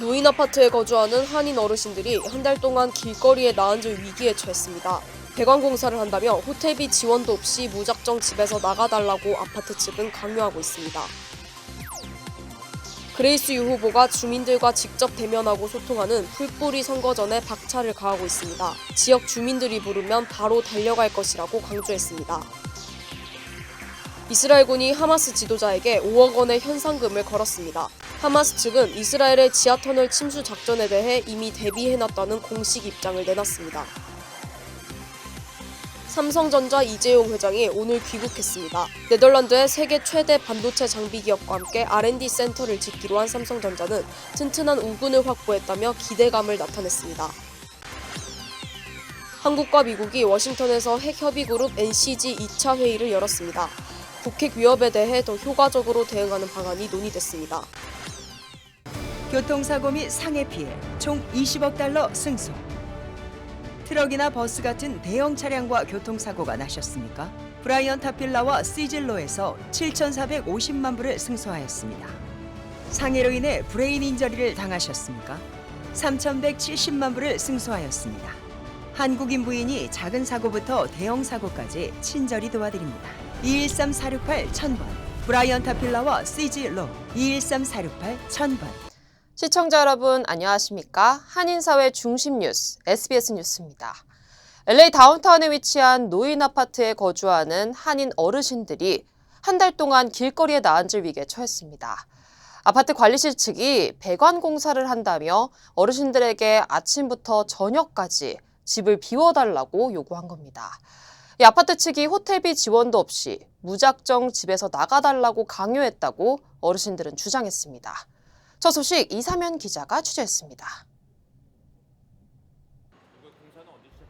노인 아파트에 거주하는 한인 어르신들이 한 달 동안 길거리에 나앉을 위기에 처했습니다. 배관 공사를 한다며 호텔비 지원도 없이 무작정 집에서 나가달라고 아파트 측은 강요하고 있습니다. 그레이스 유 후보가 주민들과 직접 대면하고 소통하는 풀뿌리 선거 전에 박차를 가하고 있습니다. 지역 주민들이 부르면 바로 달려갈 것이라고 강조했습니다. 이스라엘군이 하마스 지도자에게 5억 원의 현상금을 걸었습니다. 하마스 측은 이스라엘의 지하터널 침수 작전에 대해 이미 대비해놨다는 공식 입장을 내놨습니다. 삼성전자 이재용 회장이 오늘 귀국했습니다. 네덜란드의 세계 최대 반도체 장비 기업과 함께 R&D 센터를 짓기로 한 삼성전자는 튼튼한 우군을 확보했다며 기대감을 나타냈습니다. 한국과 미국이 워싱턴에서 핵협의 그룹 NCG 2차 회의를 열었습니다. 북핵 위협에 대해 더 효과적으로 대응하는 방안이 논의됐습니다. 교통사고 및 상해 피해 총 20억 달러 승소. 트럭이나 버스 같은 대형 차량과 교통사고가 나셨습니까? 브라이언 타필라와 시즐로에서 7,450만 불을 승소하였습니다. 상해로 인해 브레인 인저리를 당하셨습니까? 3,170만 불을 승소하였습니다. 한국인 부인이 작은 사고부터 대형 사고까지 친절히 도와드립니다. 213-468 1000번 브라이언 타필라와 시즐로 213-468 1000번 시청자 여러분 안녕하십니까? 한인사회 중심 뉴스 SBS 뉴스입니다. LA 다운타운에 위치한 노인 아파트에 거주하는 한인 어르신들이 한 달 동안 길거리에 나앉을 위기에 처했습니다. 아파트 관리실 측이 배관 공사를 한다며 어르신들에게 아침부터 저녁까지 집을 비워달라고 요구한 겁니다. 이 아파트 측이 호텔비 지원도 없이 무작정 집에서 나가달라고 강요했다고 어르신들은 주장했습니다. 저 소식 이사면 기자가 취재했습니다.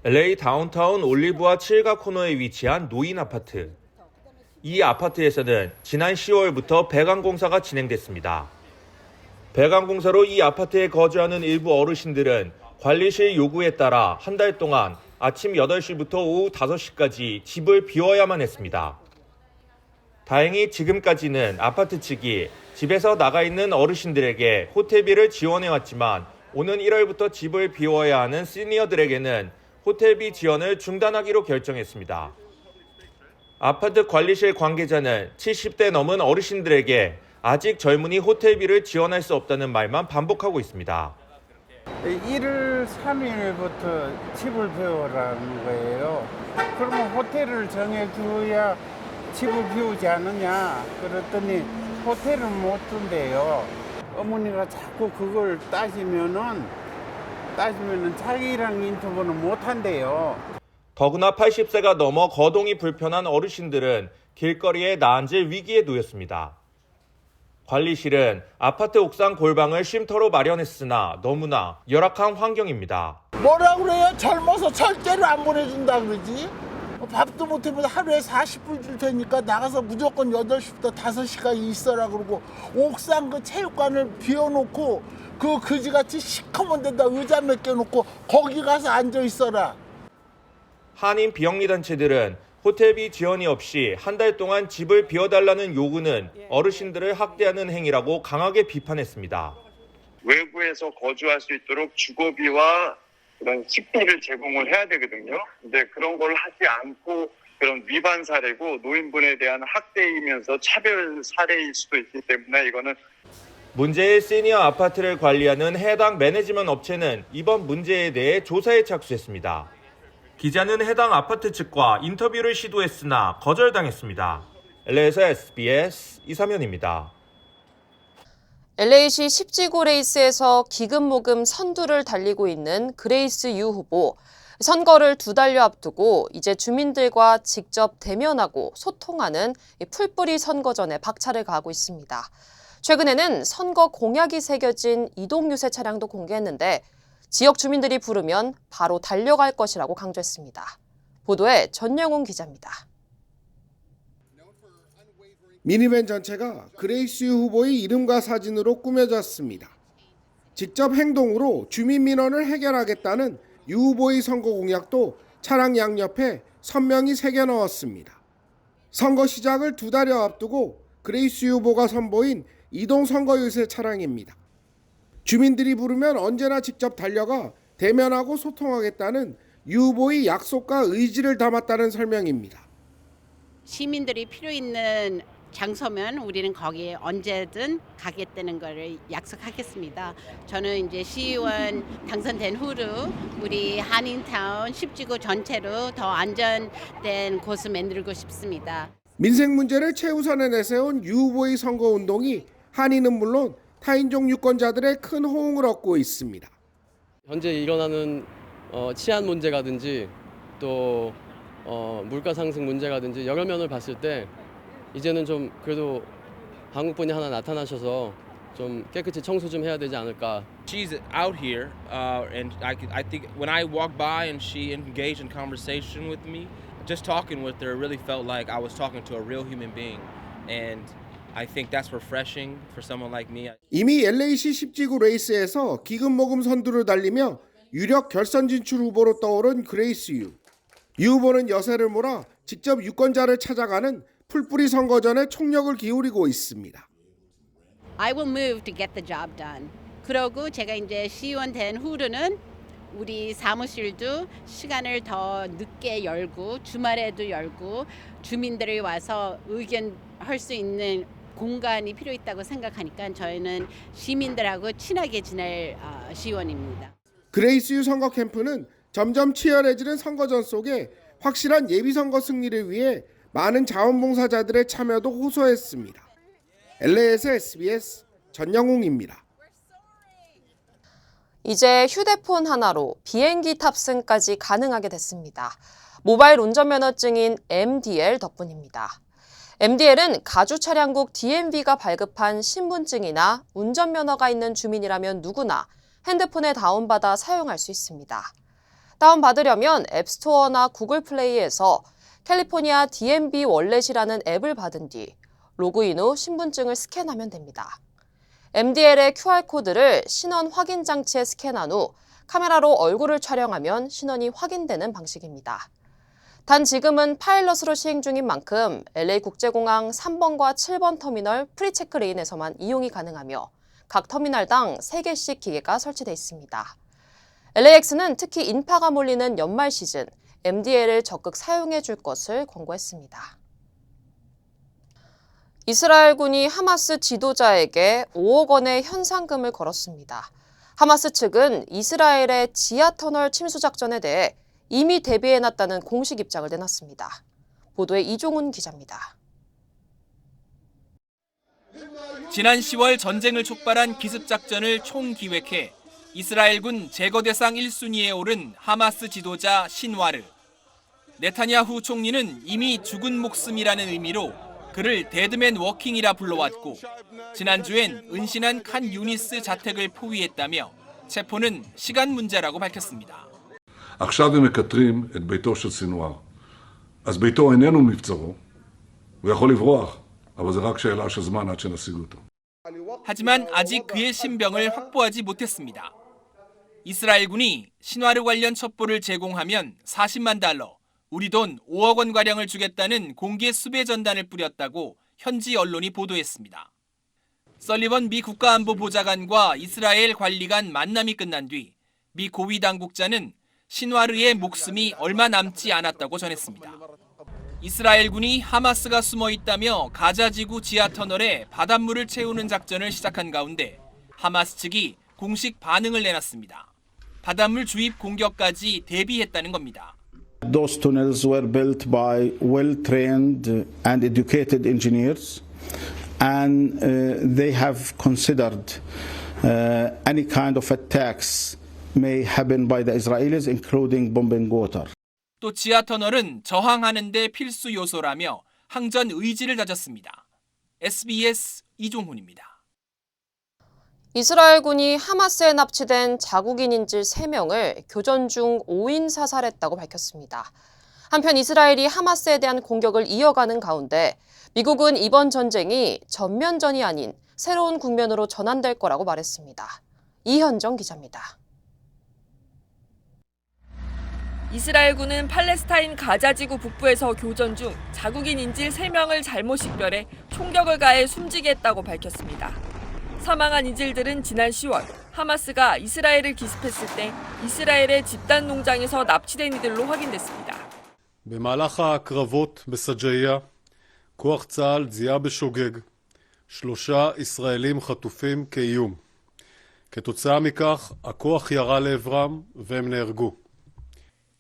LA 다운타운 올리브와 칠가 코너에 위치한 노인 아파트. 이 아파트에서는 지난 10월부터 배관 공사가 진행됐습니다. 배관 공사로 이 아파트에 거주하는 일부 어르신들은 관리실 요구에 따라 한 달 동안 아침 8시부터 오후 5시까지 집을 비워야만 했습니다. 다행히 지금까지는 아파트 측이 집에서 나가 있는 어르신들에게 호텔비를 지원해 왔지만 오는 1월부터 집을 비워야 하는 시니어들에게는 호텔비 지원을 중단하기로 결정했습니다. 아파트 관리실 관계자는 70대 넘은 어르신들에게 아직 젊은이 호텔비를 지원할 수 없다는 말만 반복하고 있습니다. 1월 3일부터 집을 비우라는 거예요. 그러면 호텔을 정해줘야 집을 비우지 않느냐. 그랬더니 호텔을 못 준대요. 어머니가 자꾸 그걸 따지면은, 따지면은 자기랑 인터뷰는 못 한대요. 더구나 80세가 넘어 거동이 불편한 어르신들은 길거리에 나앉을 위기에 놓였습니다. 관리실은 아파트 옥상 골방을 쉼터로 마련했으나 너무나 열악한 환경입니다. 뭐라 그래요? 젊어서 절대로 안 보내준다 그러지? 어, 밥도 못 해보다 하루에 40불 줄 테니까 나가서 무조건 8시부터 5시까지 있어라 그러고 옥상 그 체육관을 비워놓고 그 그지같이 시커먼 데다 의자 몇개 놓고 거기 가서 앉아 있어라. 한인 비영리 단체들은 호텔비 지원이 없이 한 달 동안 집을 비워달라는 요구는 어르신들을 학대하는 행위라고 강하게 비판했습니다. 외부에서 거주할 수 있도록 주거비와 그런 식비를 제공을 해야 되거든요. 근데 그런 걸 하지 않고 그런 위반 사례고 노인분에 대한 학대이면서 차별 사례일 수도 있기 때문에 이거는 문제의 시니어 아파트를 관리하는 해당 매니지먼트 업체는 이번 문제에 대해 조사에 착수했습니다. 기자는 해당 아파트 측과 인터뷰를 시도했으나 거절당했습니다. LA에서 SBS 이사면입니다. LA시 10지구 레이스에서 기금 모금 선두를 달리고 있는 그레이스 유 후보. 선거를 두 달여 앞두고 이제 주민들과 직접 대면하고 소통하는 이 풀뿌리 선거전에 박차를 가하고 있습니다. 최근에는 선거 공약이 새겨진 이동 유세 차량도 공개했는데 지역 주민들이 부르면 바로 달려갈 것이라고 강조했습니다. 보도에 전영훈 기자입니다. 미니밴 전체가 그레이스 후보의 이름과 사진으로 꾸며졌습니다. 직접 행동으로 주민 민원을 해결하겠다는 유 후보의 선거 공약도 차량 양옆에 선명히 새겨 넣었습니다. 선거 시작을 두 달여 앞두고 그레이스 후보가 선보인 이동 선거 유세 차량입니다. 주민들이 부르면 언제나 직접 달려가 대면하고 소통하겠다는 유보의 약속과 의지를 담았다는 설명입니다. 시민들이 필요 있는 장소면 우리는 거기에 언제든 가겠다는 것을 약속하겠습니다. 저는 이제 시의원 당선된 후로 우리 한인타운 10지구 전체로 더 안전된 곳을 만들고 싶습니다. 민생 문제를 최우선에 내세운 유보의 선거 운동이 한인은 물론 타인종 유권자들의 큰 호응을 얻고 있습니다. 현재 일어나는 어, 치안 문제가든지 또 어, 물가 상승 문제가든지 여러 면을 봤을 때 이제는 좀 그래도 한국 분이 하나 나타나셔서 좀 깨끗이 청소 좀 해야 되지 않을까 she's out here, uh, and I, I think when I walked by and she engaged in conversation with me, just talking with her really felt like I was talking to a real human being, and I think that's refreshing for someone like me. 이미 LA시 10지구 레이스에서 기금모금 선두를 달리며 유력 결선 진출 후보로 떠오른 그레이스 유. 유 후보는 여세를 몰아 직접 유권자를 찾아가는 풀뿌리 선거전에 총력을 기울이고 있습니다. I will move to get the job done. 그러고 제가 이제 시의원 된 후로는 우리 사무실도 시간을 더 늦게 열고 주말에도 열고 주민들이 와서 의견 할 수 있는 공간이 필요 있다고 생각하니까 저희는 시민들하고 친하게 지낼 어, 시의원입니다. 그레이스 유 선거 캠프는 점점 치열해지는 선거전 속에 확실한 예비선거 승리를 위해 많은 자원봉사자들의 참여도 호소했습니다. LA에서 SBS 전영웅입니다. 이제 휴대폰 하나로 비행기 탑승까지 가능하게 됐습니다. 모바일 운전면허증인 MDL 덕분입니다. MDL은 가주 차량국 DMV가 발급한 신분증이나 운전면허가 있는 주민이라면 누구나 핸드폰에 다운받아 사용할 수 있습니다. 다운받으려면 앱스토어나 구글 플레이에서 캘리포니아 DMV 월렛이라는 앱을 받은 뒤 로그인 후 신분증을 스캔하면 됩니다. MDL의 QR코드를 신원 확인 장치에 스캔한 후 카메라로 얼굴을 촬영하면 신원이 확인되는 방식입니다. 단 지금은 파일럿으로 시행 중인 만큼 LA 국제공항 3번과 7번 터미널 프리체크 레인에서만 이용이 가능하며 각 터미널당 3개씩 기계가 설치되어 있습니다. LAX는 특히 인파가 몰리는 연말 시즌 MDL을 적극 사용해 줄 것을 권고했습니다. 이스라엘군이 하마스 지도자에게 5억 원의 현상금을 걸었습니다. 하마스 측은 이스라엘의 지하 터널 침수 작전에 대해 이미 대비해놨다는 공식 입장을 내놨습니다. 보도에 이종훈 기자입니다. 지난 10월 전쟁을 촉발한 기습작전을 총기획해 이스라엘군 제거 대상 1순위에 오른 하마스 지도자 신와르. 네타냐후 총리는 이미 죽은 목숨이라는 의미로 그를 데드맨 워킹이라 불러왔고 지난주엔 은신한 칸 유니스 자택을 포위했다며 체포는 시간 문제라고 밝혔습니다. עכשיו הם מקטרים את ביתו של סינואר. אז ביתו איננו מבצרו, הוא יכול לברוח, אבל זה רק שאלה של זמן עד שנשיג אותו. 하지만 아직 그의 신병을 확보하지 못했습니다. 이스라엘군이 신화르 관련 첩보를 제공하면 40만 달러, 우리 돈 5억 원 가량을 주겠다는 공개 수배 전단을 뿌렸다고 현지 언론이 보도했습니다. 설리번 미 국가안보보좌관과 이스라엘 관리관 만남이 끝난 뒤 미 고위 당국자는 신화르의 목숨이 얼마 남지 않았다고 전했습니다. 이스라엘군이 하마스가 숨어 있다며 가자 지구 지하 터널에 바닷물을 채우는 작전을 시작한 가운데 하마스 측이 공식 반응을 내놨습니다. 바닷물 주입 공격까지 대비했다는 겁니다. Those tunnels were built by well trained and educated engineers, and uh, they have considered uh, any kind of attacks may happen by the Israelis, including bombing water. 또 지하 터널은 저항하는 데 필수 요소라며 항전 의지를 다졌습니다. SBS 이종훈입니다. 이스라엘군이 하마스에 납치된 자국인 인질 3명을 교전 중 5인 사살했다고 밝혔습니다. 한편 이스라엘이 하마스에 대한 공격을 이어가는 가운데 미국은 이번 전쟁이 전면전이 아닌 새로운 국면으로 전환될 거라고 말했습니다. 이현정 기자입니다. 이스라엘군은 팔레스타인 가자지구 북부에서 교전 중 자국인 인질 3명을 잘못 식별해 총격을 가해 숨지게 했다고 밝혔습니다. 사망한 이질들은 지난 10월 하마스가 이스라엘을 기습했을 때 이스라엘의 집단 농장에서 납치된 이들로 확인됐습니다. במהלך הקרבות בסג'איה, כוח צה"ל זיהה בשוגג שלושה ישראלים חטופים כאיום. כתוצאה מכך, הכוח ירה לעברם והם נהרגו.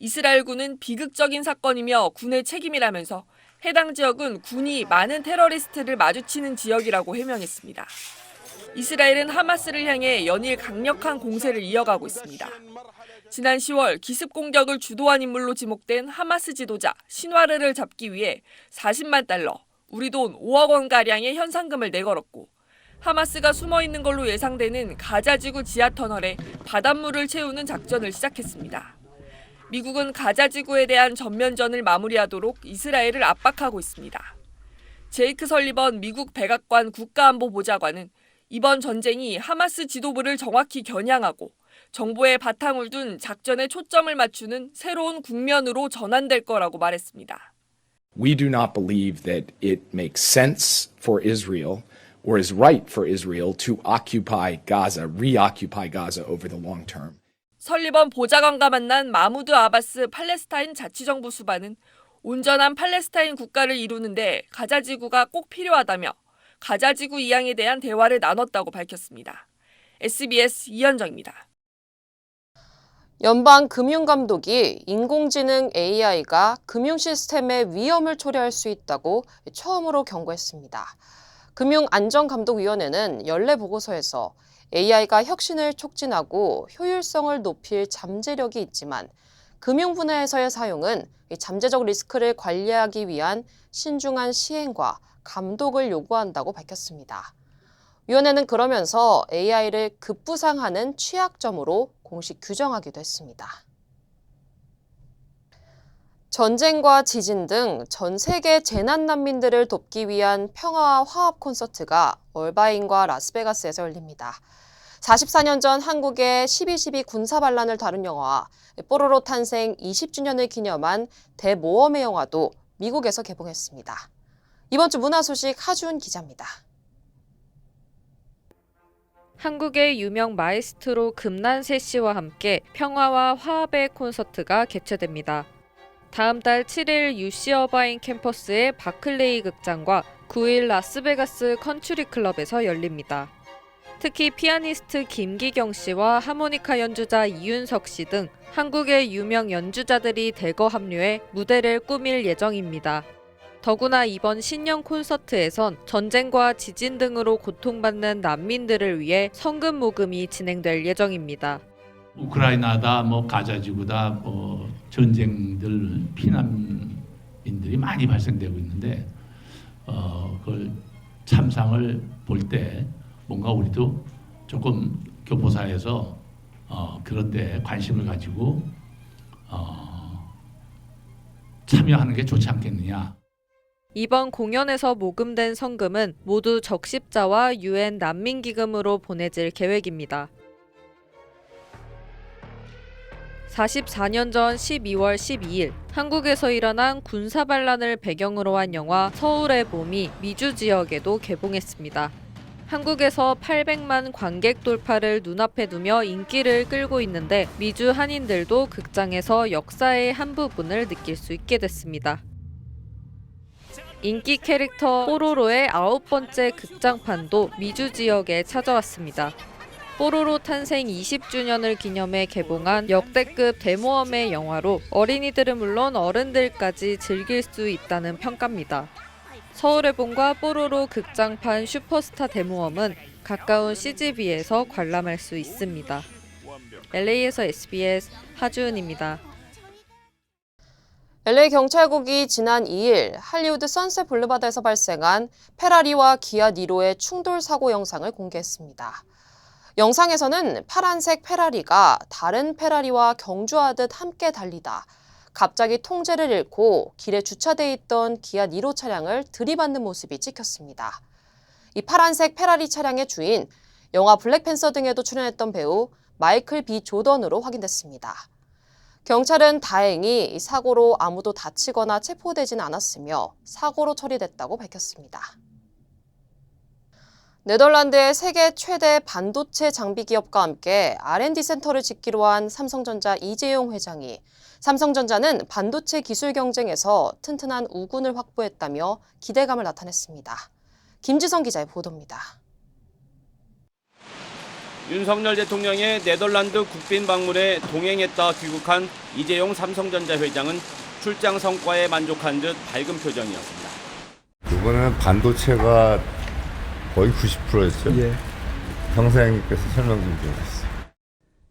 이스라엘군은 비극적인 사건이며 군의 책임이라면서 해당 지역은 군이 많은 테러리스트를 마주치는 지역이라고 해명했습니다. 이스라엘은 하마스를 향해 연일 강력한 공세를 이어가고 있습니다. 지난 10월 기습 공격을 주도한 인물로 지목된 하마스 지도자 신와르를 잡기 위해 40만 달러, 우리 돈 5억 원 가량의 현상금을 내걸었고 하마스가 숨어 있는 걸로 예상되는 가자지구 지하 터널에 바닷물을 채우는 작전을 시작했습니다. 미국은 가자 지구에 대한 전면전을 마무리하도록 이스라엘을 압박하고 있습니다. 제이크 설리번 미국 백악관 국가안보보좌관은 이번 전쟁이 하마스 지도부를 정확히 겨냥하고 정보에 바탕을 둔 작전에 초점을 맞추는 새로운 국면으로 전환될 거라고 말했습니다. We do not believe that it makes sense for Israel or is right for Israel to occupy Gaza, reoccupy Gaza over the long term. 설리번 보좌관과 만난 마무드 아바스 팔레스타인 자치정부 수반은 온전한 팔레스타인 국가를 이루는데 가자 지구가 꼭 필요하다며 가자 지구 이양에 대한 대화를 나눴다고 밝혔습니다. SBS 이현정입니다. 연방 금융감독이 인공지능 AI가 금융 시스템에 위험을 초래할 수 있다고 처음으로 경고했습니다. 금융안전감독위원회는 연례 보고서에서 AI가 혁신을 촉진하고 효율성을 높일 잠재력이 있지만 금융 분야에서의 사용은 잠재적 리스크를 관리하기 위한 신중한 시행과 감독을 요구한다고 밝혔습니다. 위원회는 그러면서 AI를 급부상하는 취약점으로 공식 규정하기도 했습니다. 전쟁과 지진 등 전 세계 재난 난민들을 돕기 위한 평화와 화합 콘서트가 얼바인과 라스베가스에서 열립니다. 44년 전 한국의 12.12 군사 반란을 다룬 영화와 뽀로로 탄생 20주년을 기념한 대모험의 영화도 미국에서 개봉했습니다. 이번 주 문화 소식 하주은 기자입니다. 한국의 유명 마에스트로 금난세 씨와 함께 평화와 화합의 콘서트가 개최됩니다. 다음 달 7일 UC 어바인 캠퍼스의 바클레이 극장과 9일 라스베가스 컨츄리 클럽에서 열립니다. 특히 피아니스트 김기경 씨와 하모니카 연주자 이윤석 씨 등 한국의 유명 연주자들이 대거 합류해 무대를 꾸밀 예정입니다. 더구나 이번 신년 콘서트에선 전쟁과 지진 등으로 고통받는 난민들을 위해 성금 모금이 진행될 예정입니다. 우크라이나다, 뭐 가자지구다, 뭐 전쟁들 피난민들이 많이 발생되고 있는데 어, 그걸 참상을 볼 때 뭔가 우리도 조금 교포사에서 어, 그런 데 관심을 가지고 어, 참여하는 게 좋지 않겠느냐. 이번 공연에서 모금된 성금은 모두 적십자와 유엔 난민기금으로 보내질 계획입니다. 44년 전 12월 12일 한국에서 일어난 군사 반란을 배경으로 한 영화 서울의 봄이 미주 지역에도 개봉했습니다. 한국에서 800만 관객 돌파를 눈앞에 두며 인기를 끌고 있는데 미주 한인들도 극장에서 역사의 한 부분을 느낄 수 있게 됐습니다. 인기 캐릭터 뽀로로의 아홉 번째 극장판도 미주 지역에 찾아왔습니다. 뽀로로 탄생 20주년을 기념해 개봉한 역대급 대모험의 영화로 어린이들은 물론 어른들까지 즐길 수 있다는 평가입니다. 서울의 봄과 뽀로로 극장판 슈퍼스타 대모험은 가까운 CGV에서 관람할 수 있습니다. LA에서 SBS 하주은입니다. LA 경찰국이 지난 2일 할리우드 선셋 블루바드에서 발생한 페라리와 기아 니로의 충돌 사고 영상을 공개했습니다. 영상에서는 파란색 페라리가 다른 페라리와 경주하듯 함께 달리다 갑자기 통제를 잃고 길에 주차돼 있던 기아 니로 차량을 들이받는 모습이 찍혔습니다. 이 파란색 페라리 차량의 주인, 영화 블랙팬서 등에도 출연했던 배우 마이클 비 조던으로 확인됐습니다. 경찰은 다행히 이 사고로 아무도 다치거나 체포되진 않았으며 사고로 처리됐다고 밝혔습니다. 네덜란드의 세계 최대 반도체 장비 기업과 함께 R&D 센터를 짓기로 한 삼성전자 이재용 회장이 삼성전자는 반도체 기술 경쟁에서 튼튼한 우군을 확보했다며 기대감을 나타냈습니다. 김지성 기자의 보도입니다. 윤석열 대통령의 네덜란드 국빈 방문에 동행했다 귀국한 이재용 삼성전자 회장은 출장 성과에 만족한 듯 밝은 표정이었습니다. 이번에는 반도체가 거의 90%였죠. 평사장님께서 설명 좀 해주세요.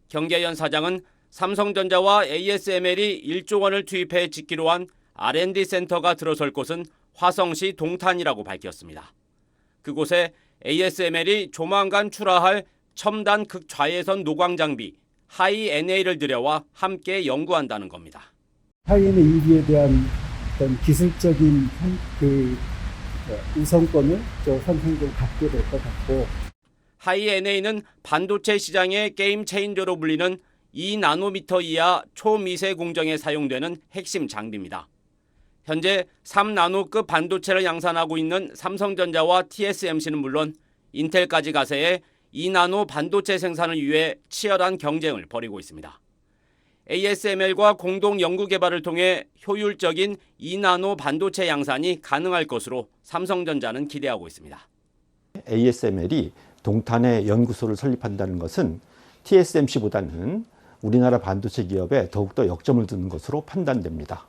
경계연 사장은 삼성전자와 ASML이 1조 원을 투입해 짓기로 한 R&D 센터가 들어설 곳은 화성시 동탄이라고 밝혔습니다. 그곳에 ASML이 조만간 출하할 첨단 극좌회선 노광 장비 하이 NA를 들여와 함께 연구한다는 겁니다. 하이엔의 일기에 대한 어떤 기술적인 선- 그 어, 우선권을 저 삼성도 갖게 될 것 같고 하이 NA는 반도체 시장의 게임 체인저로 불리는 2나노미터 이하 초미세 공정에 사용되는 핵심 장비입니다. 현재 3나노급 반도체를 양산하고 있는 삼성전자와 TSMC는 물론 인텔까지 가세해 2나노 반도체 생산을 위해 치열한 경쟁을 벌이고 있습니다. ASML과 공동 연구 개발을 통해 효율적인 2나노 반도체 양산이 가능할 것으로 삼성전자는 기대하고 있습니다. ASML이 동탄에 연구소를 설립한다는 것은 TSMC보다는 우리나라 반도체 기업에 더욱더 역점을 두는 것으로 판단됩니다.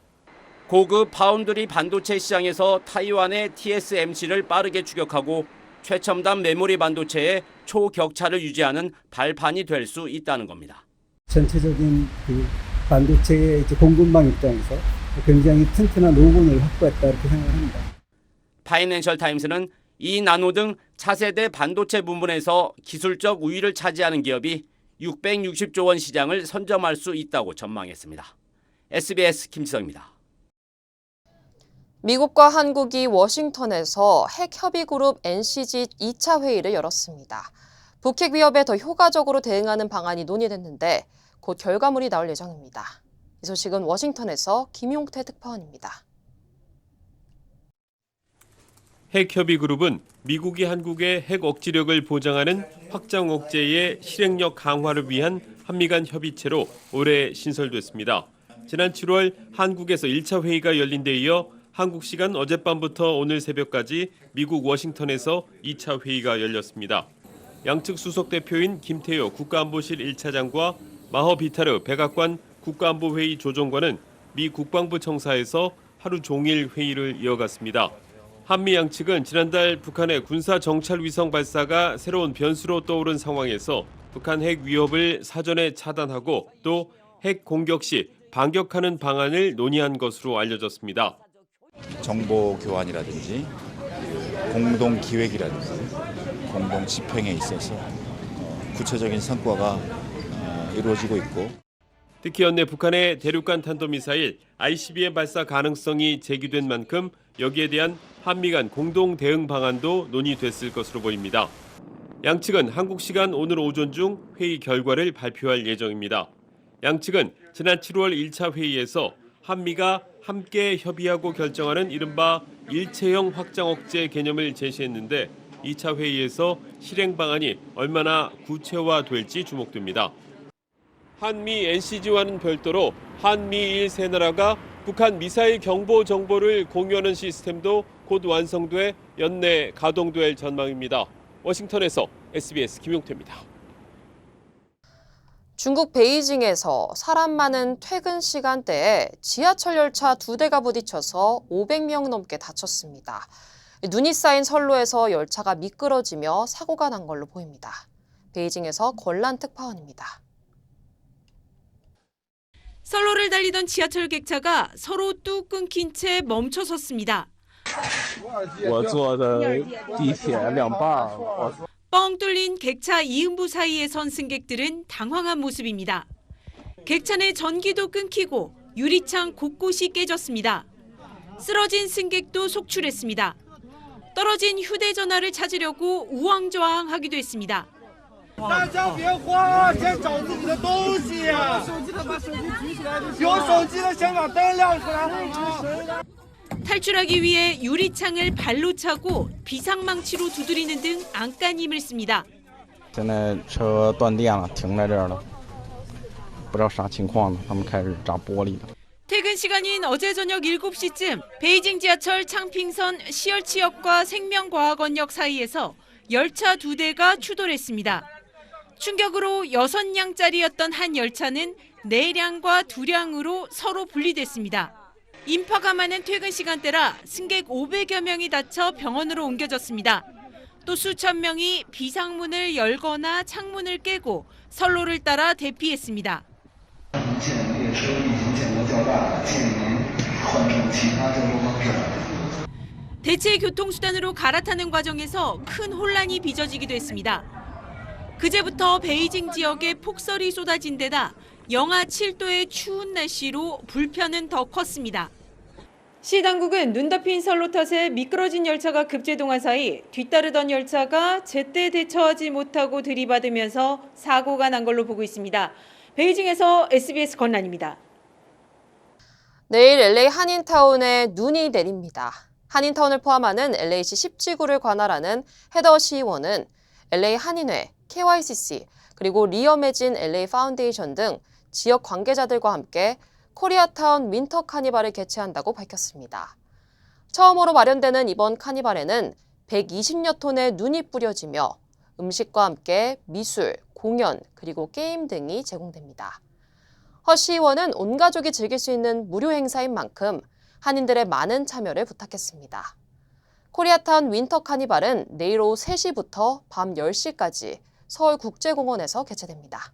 고급 파운드리 반도체 시장에서 타이완의 TSMC를 빠르게 추격하고 최첨단 메모리 반도체의 초격차를 유지하는 발판이 될 수 있다는 겁니다. 전체적인 그 반도체의 이제 공급망 입장에서 굉장히 튼튼한 노건을 확보했다 이렇게 생각합니다. 파이낸셜 타임스는 이 나노 등 차세대 반도체 부문에서 기술적 우위를 차지하는 기업이 660조 원 시장을 선점할 수 있다고 전망했습니다. SBS 김지성입니다. 미국과 한국이 워싱턴에서 핵 협의 그룹 NCG 2차 회의를 열었습니다. 북핵 위협에 더 효과적으로 대응하는 방안이 논의됐는데 곧 결과물이 나올 예정입니다. 이 소식은 워싱턴에서 김용태 특파원입니다. 핵협의 그룹은 미국이 한국의 핵 억지력을 보장하는 확장 억제의 실행력 강화를 위한 한미 간 협의체로 올해 신설됐습니다. 지난 7월 한국에서 1차 회의가 열린 데 이어 한국 시간 어젯밤부터 오늘 새벽까지 미국 워싱턴에서 2차 회의가 열렸습니다. 양측 수석 대표인 김태효 국가안보실 1차장과 마허 비타르 백악관 국가안보회의 조정관은 미 국방부 청사에서 하루 종일 회의를 이어갔습니다. 한미 양 측은 지난달 북한의 군사 정찰 위성 발사가 새로운 변수로 떠오른 상황에서 북한 핵 위협을 사전에 차단하고 또 핵 공격 시 반격하는 방안을 논의한 것으로 알려졌습니다. 정보 교환이라든지 그 공동 기획이라든지 공동 집행에 있어서 어, 구체적인 성과가 어, 이루어지고 있고 특히 연내 북한의 대륙간 탄도미사일 ICBM 발사 가능성이 제기된 만큼 여기에 대한 한미 간 공동 대응 방안도 논의됐을 것으로 보입니다. 양측은 한국 시간 오늘 오전 중 회의 결과를 발표할 예정입니다. 양측은 지난 7월 1차 회의에서 한미가 함께 협의하고 결정하는 이른바 일체형 확장 억제 개념을 제시했는데 2차 회의에서 실행 방안이 얼마나 구체화될지 주목됩니다. 한미 NCG와는 별도로 한미일 세 나라가 북한 미사일 경보 정보를 공유하는 시스템도 곧 완성돼 연내 가동될 전망입니다. 워싱턴에서 SBS 김용태입니다. 중국 베이징에서 사람 많은 퇴근 시간대에 지하철 열차 두 대가 부딪혀서 500명 넘게 다쳤습니다. 눈이 쌓인 선로에서 열차가 미끄러지며 사고가 난 걸로 보입니다. 베이징에서 권란 특파원입니다. 선로를 달리던 지하철 객차가 서로 뚝 끊긴 채 멈춰 섰습니다. 我坐的地铁两半，我 뻥 뚫린 객차 이음부 사이에 선 승객들은 당황한 모습입니다. 객차 내 전기도 끊기고 유리창 곳곳이 깨졌습니다. 쓰러진 승객도 속출했습니다. 떨어진 휴대전화를 찾으려고 우왕좌왕하기도 했습니다. 大家别慌，先找自己的东西。有手机的先把灯亮出来好吗？ 탈출하기 위해 유리창을 발로 차고 비상망치로 두드리는 등 안간힘을 씁니다. 现在车断电了，停在这儿了，不知道啥情况呢。他们开始砸玻璃了。 퇴근 시간인 어제 저녁 7시쯤 베이징 지하철 창핑선 시열치역과 생명과학원역 사이에서 열차 두 대가 추돌했습니다. 충격으로 6량짜리였던 한 열차는 4량과 2량으로 서로 분리됐습니다. 인파가 많은 퇴근 시간대라 승객 500여 명이 다쳐 병원으로 옮겨졌습니다. 또 수천 명이 비상문을 열거나 창문을 깨고 선로를 따라 대피했습니다. 대체 교통수단으로 갈아타는 과정에서 큰 혼란이 빚어지기도 했습니다. 그제부터 베이징 지역에 폭설이 쏟아진 데다 영하 7도의 추운 날씨로 불편은 더 컸습니다. 시 당국은 눈 덮인 선로 탓에 미끄러진 열차가 급제동한 사이 뒤따르던 열차가 제때 대처하지 못하고 들이받으면서 사고가 난 걸로 보고 있습니다. 베이징에서 SBS 건란입니다. 내일 LA 한인타운에 눈이 내립니다. 한인타운을 포함하는 LA시 10지구를 관할하는 헤더 시의원은 LA 한인회, KYCC, 그리고 리어매진 LA 파운데이션 등 지역 관계자들과 함께 코리아타운 윈터 카니발을 개최한다고 밝혔습니다. 처음으로 마련되는 이번 카니발에는 120여 톤의 눈이 뿌려지며 음식과 함께 미술, 공연, 그리고 게임 등이 제공됩니다. 허 시의원은 온 가족이 즐길 수 있는 무료 행사인 만큼 한인들의 많은 참여를 부탁했습니다. 코리아타운 윈터 카니발은 내일 오후 3시부터 밤 10시까지 서울국제공원에서 개최됩니다.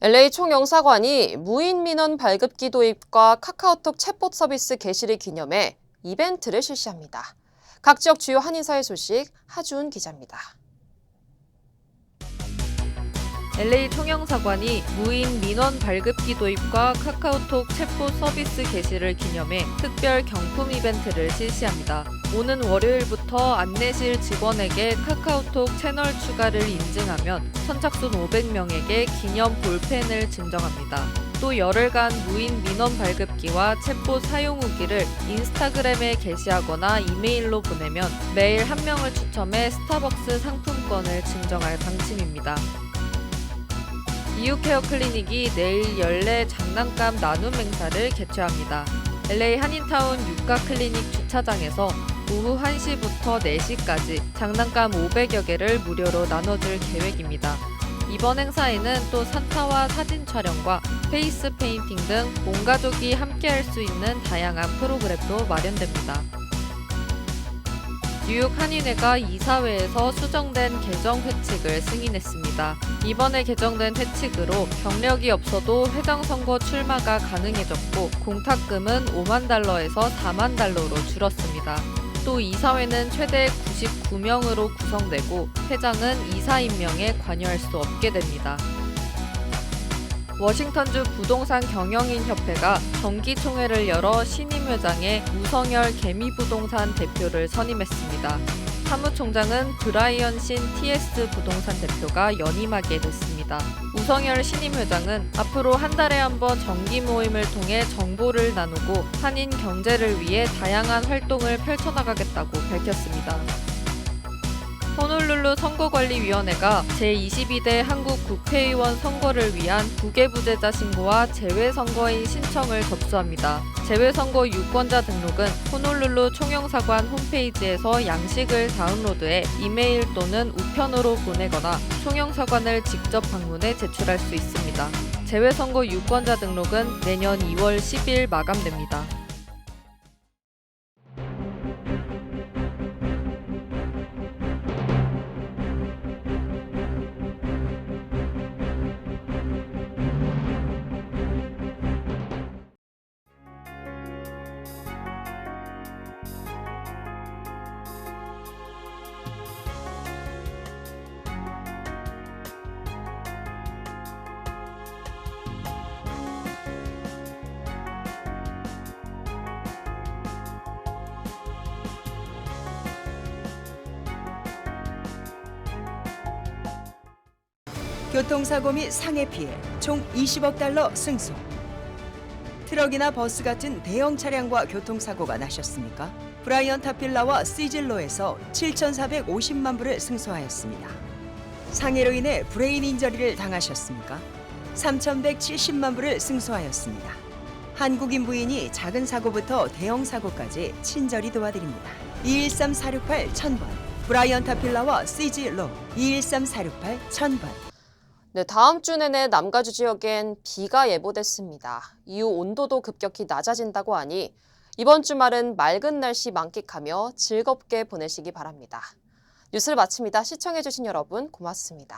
LA 총영사관이 무인 민원 발급기 도입과 카카오톡 챗봇 서비스 개시를 기념해 이벤트를 실시합니다. 각 지역 주요 한인사회 소식 하준 기자입니다. LA 총영사관이 무인 민원 발급기 도입과 카카오톡 챗봇 서비스 개시를 기념해 특별 경품 이벤트를 실시합니다. 오는 월요일부터 안내실 직원에게 카카오톡 채널 추가를 인증하면 선착순 500명에게 기념 볼펜을 증정합니다. 또 열흘간 무인 민원 발급기와 챗봇 사용 후기를 인스타그램에 게시하거나 이메일로 보내면 매일 한 명을 추첨해 스타벅스 상품권을 증정할 방침입니다. 이유케어 클리닉이 내일 연례 장난감 나눔 행사를 개최합니다. LA 한인타운 유가 클리닉 주차장에서 오후 1시부터 4시까지 장난감 500여 개를 무료로 나눠줄 계획입니다. 이번 행사에는 또 산타와 사진 촬영과 페이스 페인팅 등 온 가족이 함께 할 수 있는 다양한 프로그램도 마련됩니다. 뉴욕 한인회가 이사회에서 수정된 개정 회칙을 승인했습니다. 이번에 개정된 회칙으로 경력이 없어도 회장 선거 출마가 가능해졌고 공탁금은 5만 달러에서 4만 달러로 줄었습니다. 또 이사회는 최대 99명으로 구성되고 회장은 이사 임명에 관여할 수 없게 됩니다. 워싱턴주 부동산 경영인 협회가 정기총회를 열어 신임 회장에 우성열 개미부동산 대표를 선임했습니다. 사무총장은 브라이언 신 TS 부동산 대표가 연임하게 됐습니다. 우성열 신임 회장은 앞으로 한 달에 한 번 정기 모임을 통해 정보를 나누고 한인 경제를 위해 다양한 활동을 펼쳐나가겠다고 밝혔습니다. 호놀룰루 선거관리위원회가 제22대 한국 국회의원 선거를 위한 부계부재자 신고와 재외선거인 신청을 접수합니다. 재외선거 유권자 등록은 호놀룰루 총영사관 홈페이지에서 양식을 다운로드해 이메일 또는 우편으로 보내거나 총영사관을 직접 방문해 제출할 수 있습니다. 재외선거 유권자 등록은 내년 2월 10일 마감됩니다. 교통사고 및 상해 피해 총 20억 달러 승소. 트럭이나 버스 같은 대형 차량과 교통사고가 나셨습니까? 브라이언 타필라와 시즐로에서 7,450만 불을 승소하였습니다. 상해로 인해 브레인 인저리를 당하셨습니까? 3,170만 불을 승소하였습니다. 한국인 부인이 작은 사고부터 대형 사고까지 친절히 도와드립니다. 213-468-1000번 브라이언 타필라와 시즐로 213-468-1000번 네, 다음 주 내내 남가주 지역엔 비가 예보됐습니다. 이후 온도도 급격히 낮아진다고 하니 이번 주말은 맑은 날씨 만끽하며 즐겁게 보내시기 바랍니다. 뉴스를 마칩니다. 시청해주신 여러분 고맙습니다.